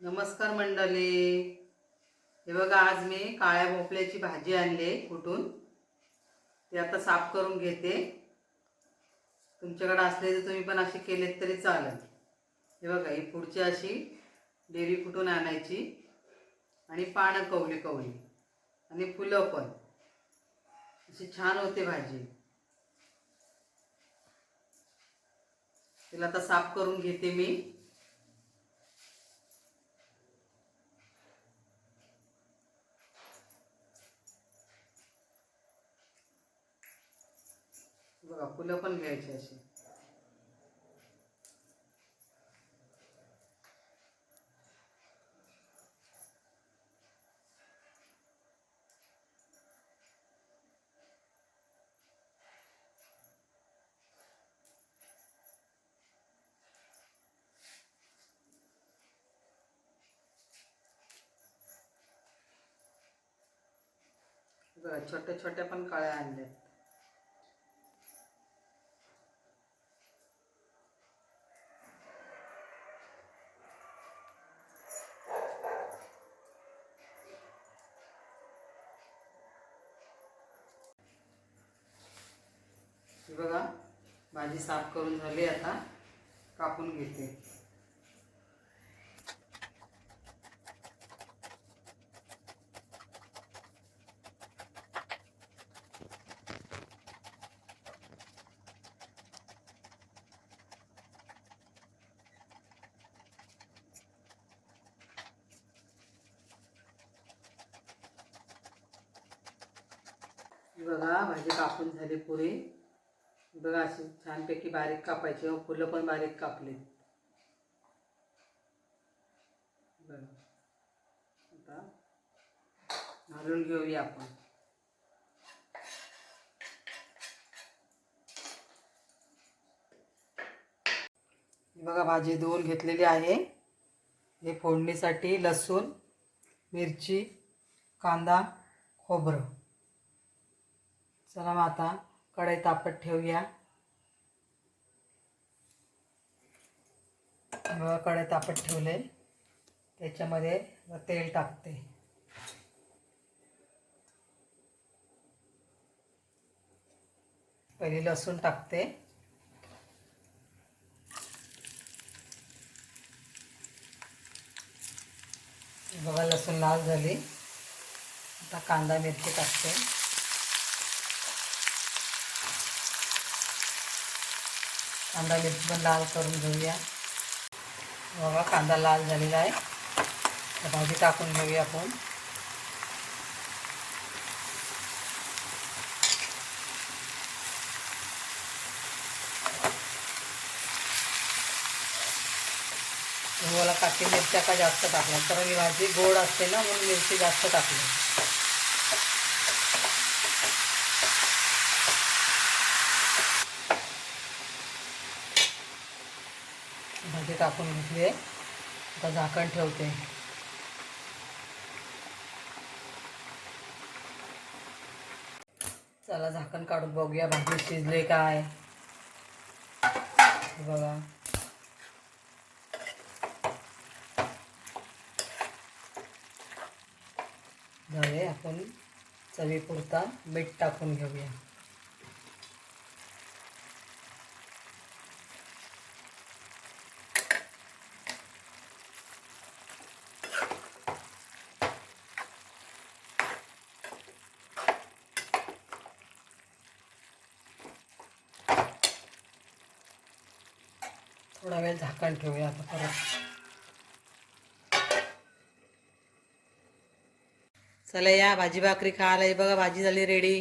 नमस्कार मंडळी. हे बघा आज मी काळ्या भोपळ्याची भाजी आणली कुठून? ते आता साफ करून घेते. तुमच्याकडे असले तर तुम्ही पण असे केलेत तरी चालेल. हे बघा ही पुढची अशी डेरी कुठून आणायची? आणि पानं कवली कवली. आणि फुलं पण. अशी छान होते भाजी. तिला आता साफ करून घेते मी. बघा फुलं पण घ्यायची अशी. बघा छोट्या छोट्या पण काळ्या आणले बघा भाजी साफ करून झाली आता. कापून घेते. बघा भाजी कापून झाली पुरी. बघा अशी छानपैकी बारीक कापायची. व फुलं पण बारीक कापली बघा. आता घालून घेऊया आपण. बघा भाजी धुवून घेतलेली आहे. हे फोडणीसाठी लसूण मिरची कांदा खोबरं. चला मग आता कढई तापत ठेवूया. कढई तापत ठेवले. त्याच्यामध्ये तेल टाकते. पहिली लसूण टाकते. बघा लसूण लाल झाली. आता कांदा मिरची टाकते. कांदा मिरची पण लाल करून घेऊया. बघा कांदा लाल झालेला आहे. तर भाजी टाकून घेऊया आपण. मला काकी मिरच्या का जास्त टाकल्या? कारण ही भाजी गोड असते ना म्हणून मिरची जास्त टाकली. भाजी टाकून घेतली आहे. आता झाकण ठेवते. चला झाकण काढून बघूया भाजी शिजले काय. बघा. झाले आपण चवीपुरता मीठ टाकून घेऊया. थोडा वेळ झाकण ठेवूया आता परत. चला या भाजी भाकरी खायला. हे बघा भाजी झाली रेडी